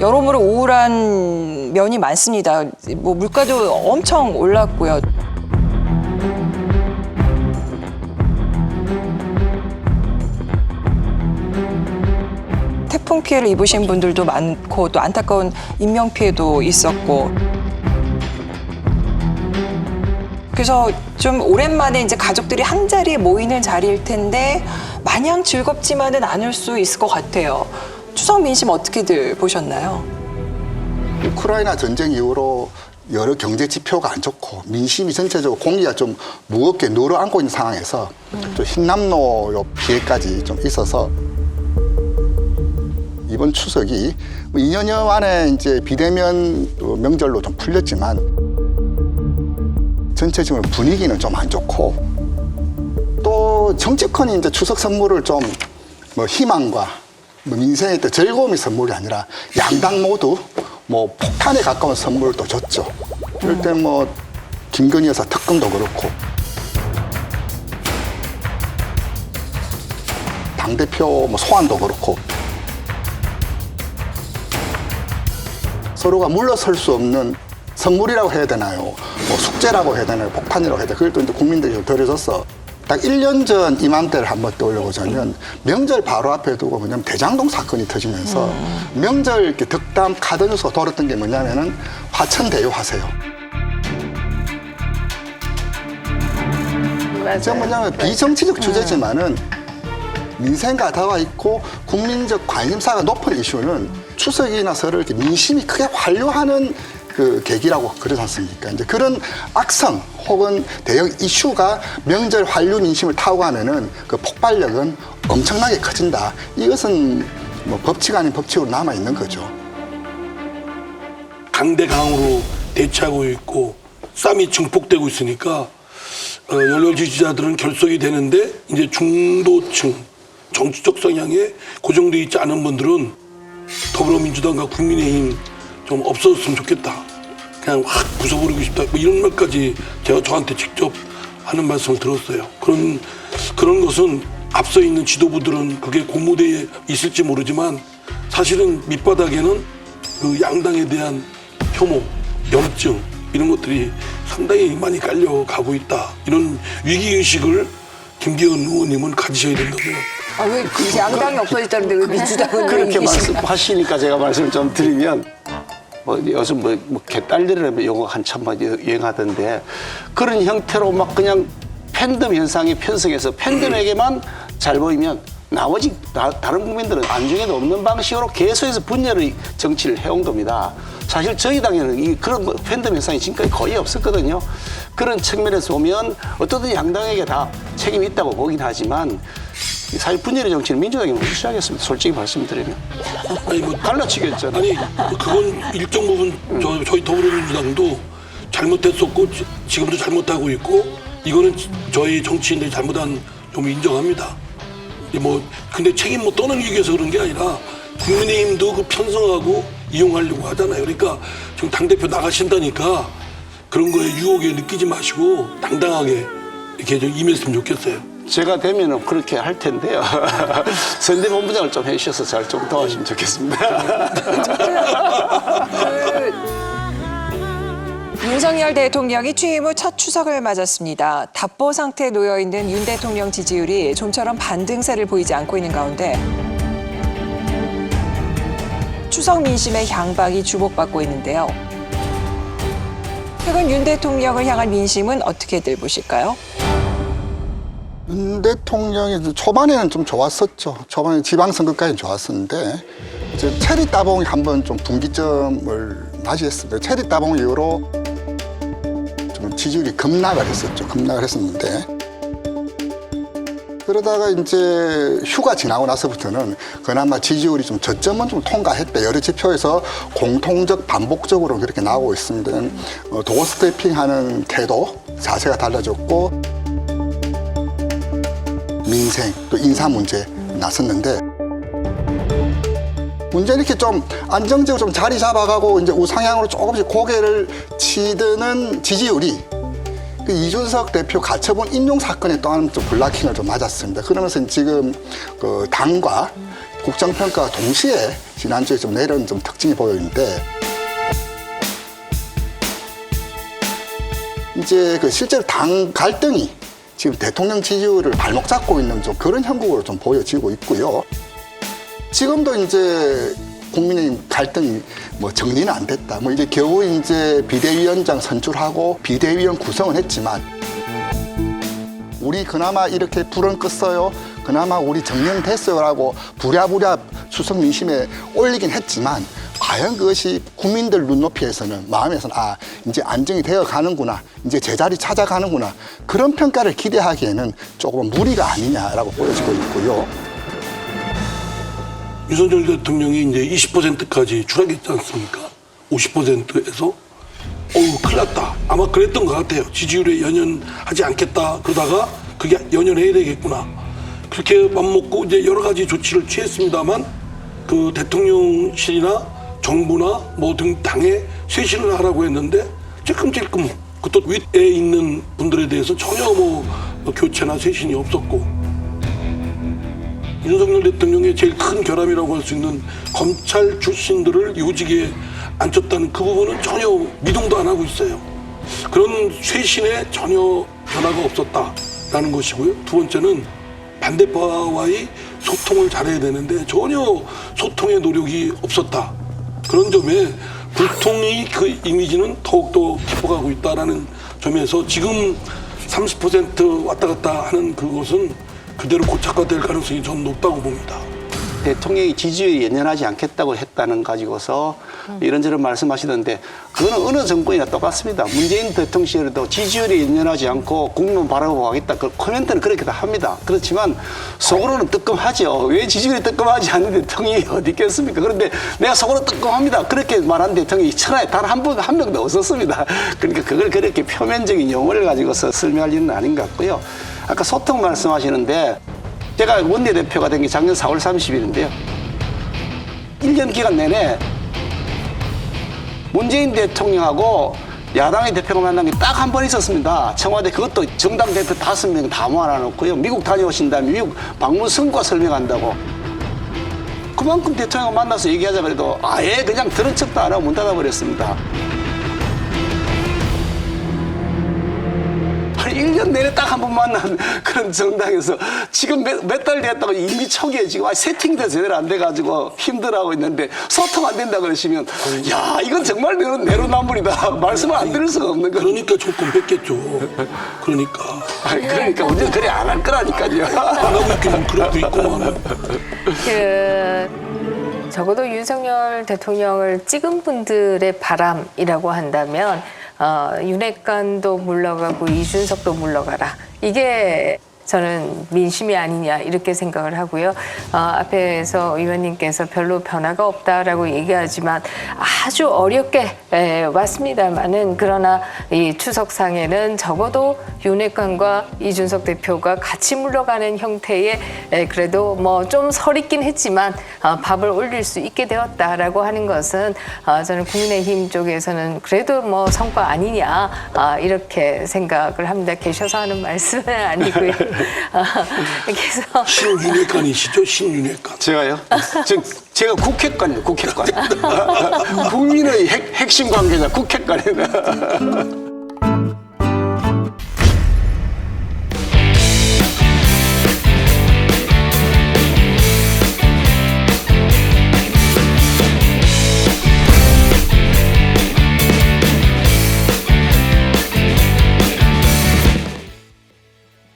여러모로 우울한 면이 많습니다. 뭐 물가도 엄청 올랐고요. 태풍 피해를 입으신 분들도 많고 또 안타까운 인명 피해도 있었고 그래서 좀 오랜만에 이제 가족들이 한 자리에 모이는 자리일 텐데 마냥 즐겁지만은 않을 수 있을 것 같아요. 추석 민심 어떻게들 보셨나요? 우크라이나 전쟁 이후로 여러 경제 지표가 안 좋고 민심이 전체적으로 공기가 좀 무겁게 누르앉고 있는 상황에서 좀 흰남노 요 피해까지 좀 있어서 이번 추석이 뭐 2년여 만에 이제 비대면 어, 명절로 좀 풀렸지만 전체적으로 분위기는 좀 안 좋고 또 정치권이 이제 추석 선물을 좀 뭐 희망과 뭐 민생의 또 즐거움의 선물이 아니라 양당 모두 뭐 폭탄에 가까운 선물을 또 줬죠. 이럴 때뭐 김건희 여사 특검도 그렇고 당대표 뭐 소환도 그렇고 서로가 물러설 수 없는 선물이라고 해야 되나요? 뭐 숙제라고 해야 되나요? 폭탄이라고 해야 되나요? 그걸 또 이제 국민들이 좀 덜어줬어. 딱 1년 전 이맘때를 한번 떠올려보자면 명절 바로 앞에 두고 뭐냐면 대장동 사건이 터지면서 명절 이렇게 덕담 카드 뉴스가 돌았던 게 뭐냐면은 화천대유 하세요. 저 뭐냐면 비정치적 주제지만은 민생과 다와 있고 국민적 관심사가 높은 이슈는 추석이나 설을 이렇게 민심이 크게 환류하는 그 계기라고 그러지 않습니까? 이제 그런 악성 혹은 대형 이슈가 명절 환류 민심을 타고 가면은 그 폭발력은 엄청나게 커진다. 이것은 뭐 법칙 아닌 법칙으로 남아 있는 거죠. 강대강으로 대치하고 있고 쌈이 증폭되고 있으니까 어, 열렬 지지자들은 결속이 되는데 이제 중도층 정치적 성향에 고정돼 있지 않은 분들은 더불어민주당과 국민의힘 좀 없어졌으면 좋겠다. 그냥 확 부숴버리고 싶다. 뭐 이런 말까지 제가 저한테 직접 하는 말씀을 들었어요. 그런 그런 것은 앞서 있는 지도부들은 그게 고무대에 있을지 모르지만 사실은 밑바닥에는 그 양당에 대한 혐오, 염증 이런 것들이 상당히 많이 깔려가고 있다. 이런 위기 의식을 김기현 의원님은 가지셔야 된다고요. 아, 왜 이제 양당이 없어졌다는데 왜 민주당은 그렇게 말씀하시니까 제가 말씀을 좀 드리면 뭐 요즘 뭐, 뭐 개딸들이라는 용어 한참 막 유행하던데 그런 형태로 막 그냥 팬덤 현상에 편성해서 팬덤에게만 잘 보이면 나머지 다, 른 국민들은 안중에도 없는 방식으로 계속해서 분열의 정치를 해온 겁니다. 사실 저희 당에는 이 그런 뭐 팬덤 현상이 지금까지 거의 없었거든요. 그런 측면에서 보면 어떻든 양당에게 다 책임이 있다고 보긴 하지만 사실 분열의 정치는 민주당이 먼저 시작했습니다. 솔직히 말씀드리면. 아니 뭐 갈라치겠잖아요. 아니 그건 일정 부분 저, 저희 더불어민주당도 잘못했었고 지- 지금도 잘못하고 있고 이거는 지- 저희 정치인들이 잘못한 좀 인정합니다. 이뭐 근데 책임 뭐 떠넘기기 위해서 그런 게 아니라 국민의힘도 그 편성하고 이용하려고 하잖아요. 그러니까 지금 당 대표 나가신다니까 그런 거에 유혹에 느끼지 마시고 당당하게 이렇게 좀 임했으면 좋겠어요. 제가 되면은 그렇게 할 텐데요. 선대본부장을 좀 해주셔서 잘 좀 도와주시면 좋겠습니다. 윤석열 대통령이 취임 후 첫 추석을 맞았습니다. 답보 상태에 놓여 있는 윤 대통령 지지율이 좀처럼 반등세를 보이지 않고 있는 가운데 추석 민심의 향방이 주목받고 있는데요. 최근 윤 대통령을 향한 민심은 어떻게들 보실까요? 윤 대통령이 초반에는 좀 좋았었죠. 초반에 지방선거까지는 좋았었는데 이제 체리 따봉이 한번 좀 분기점을 맞이했습니다. 체리 따봉 이후로 좀 지지율이 급락을 했었죠. 급락을 했었는데 그러다가 이제 휴가 지나고 나서부터는 그나마 지지율이 좀 저점은 좀 통과했다. 여러 지표에서 공통적 반복적으로 그렇게 나오고 있습니다. 어, 도어 스태핑하는 태도 자세가 달라졌고 민생 또 인사 문제 나섰는데 문제는 이렇게 좀 안정적으로 좀 자리 잡아가고 이제 우상향으로 조금씩 고개를 치드는 지지율이 그 이준석 대표 가처분 인용 사건에 또한 좀 블락킹을 좀 맞았습니다. 그러면서 지금 그 당과 국정평가가 동시에 지난주에 좀 내려온 좀 특징이 보이는데 이제 그 실제로 당 갈등이 지금 대통령 지지율을 발목 잡고 있는 좀 그런 형국으로 좀 보여지고 있고요. 지금도 이제 국민의힘 갈등이 뭐 정리는 안 됐다. 뭐 이제 겨우 이제 비대위원장 선출하고 비대위원 구성은 했지만 우리 그나마 이렇게 불은 껐어요. 그나마 우리 정리됐어요라고 부랴부랴 수석 민심에 올리긴 했지만 과연 그것이 국민들 눈높이에서는 마음에서는 아 이제 안정이 되어 가는구나 이제 제자리 찾아가는구나 그런 평가를 기대하기에는 조금 무리가 아니냐라고 보여지고 있고요. 윤석열 대통령이 이제 20%까지 추락했지 않습니까? 50%에서 어우 큰일 났다. 아마 그랬던 것 같아요. 지지율에 연연하지 않겠다. 그러다가 그게 연연해야 되겠구나. 그렇게 맘먹고 이제 여러 가지 조치를 취했습니다만 그 대통령실이나 정부나 모든 당에 쇄신을 하라고 했는데 찔끔찔끔 그또 윗에 있는 분들에 대해서 전혀 뭐 교체나 쇄신이 없었고 윤석열 대통령의 제일 큰 결함이라고 할 수 있는 검찰 출신들을 요직에 앉혔다는 그 부분은 전혀 미동도 안 하고 있어요. 그런 쇄신에 전혀 변화가 없었다라는 것이고요. 두 번째는 반대파와의 소통을 잘해야 되는데 전혀 소통의 노력이 없었다. 그런 점에 불통의 그 이미지는 더욱더 깊어가고 있다라는 점에서 지금 30% 왔다 갔다 하는 그것은 그대로 고착화될 가능성이 전 높다고 봅니다. 대통령이 지지율이 연연하지 않겠다고 했다는 가지고서 이런저런 말씀하시던데 그거는 어느 정권이나 똑같습니다. 문재인 대통령 시절에도 지지율이 연연하지 않고 국민 바라보고 가겠다. 그 코멘트는 그렇게 다 합니다. 그렇지만 속으로는 뜨끔하죠. 왜 지지율이 뜨끔하지 않는 대통령이 어디 있겠습니까? 그런데 내가 속으로 뜨끔합니다. 그렇게 말한 대통령이 천하에 단 한 분, 한 명도 없었습니다. 그러니까 그걸 그렇게 표면적인 용어를 가지고서 설명할 일은 아닌 것 같고요. 아까 소통 말씀하시는데 제가 원내대표가 된 게 작년 4월 30일인데요. 1년 기간 내내 문재인 대통령하고 야당의 대표가 만난 게 딱 한 번 있었습니다. 청와대 그것도 정당 대표 다섯 명 다 모아놓고요. 미국 다녀오신 다음에 미국 방문 성과 설명한다고. 그만큼 대통령 만나서 얘기하자 그래도 아예 그냥 들은 척도 안 하고 문 닫아버렸습니다. 1년 내내 딱 한 번 만난 그런 정당에서 지금 몇 달 됐다고 이미 초기에 지금 아직 세팅도 제대로 안 돼가지고 힘들어하고 있는데 소통 안 된다 그러시면 야 이건 정말 내로, 내로남불이다. 말씀을 안 드릴 수가 없는 거예요. 그러니까 조건 뺐겠죠. 그러니까. 아니, 그러니까 우리는 그래 안 할 거라니까요. 안 하고 있기는 그래도 있고만. 그 적어도 윤석열 대통령을 찍은 분들의 바람이라고 한다면 어, 윤핵관도 물러가고 이준석도 물러가라. 이게 저는 민심이 아니냐 이렇게 생각을 하고요. 어, 앞에서 의원님께서 별로 변화가 없다라고 얘기하지만 아주 어렵게 에, 왔습니다만은 그러나 이 추석상에는 적어도 윤핵관과 이준석 대표가 같이 물러가는 형태의 에, 그래도 뭐 좀 설있긴 했지만 어, 밥을 올릴 수 있게 되었다라고 하는 것은 어, 저는 국민의힘 쪽에서는 그래도 뭐 성과 아니냐 아, 이렇게 생각을 합니다. 계셔서 하는 말씀은 아니고요. 어, 그래서 신윤회관이시죠? 신윤회관. 제가요? 저, 제가 국회관이에요 국회관 국민의 핵, 핵심 관계자 국회관이에요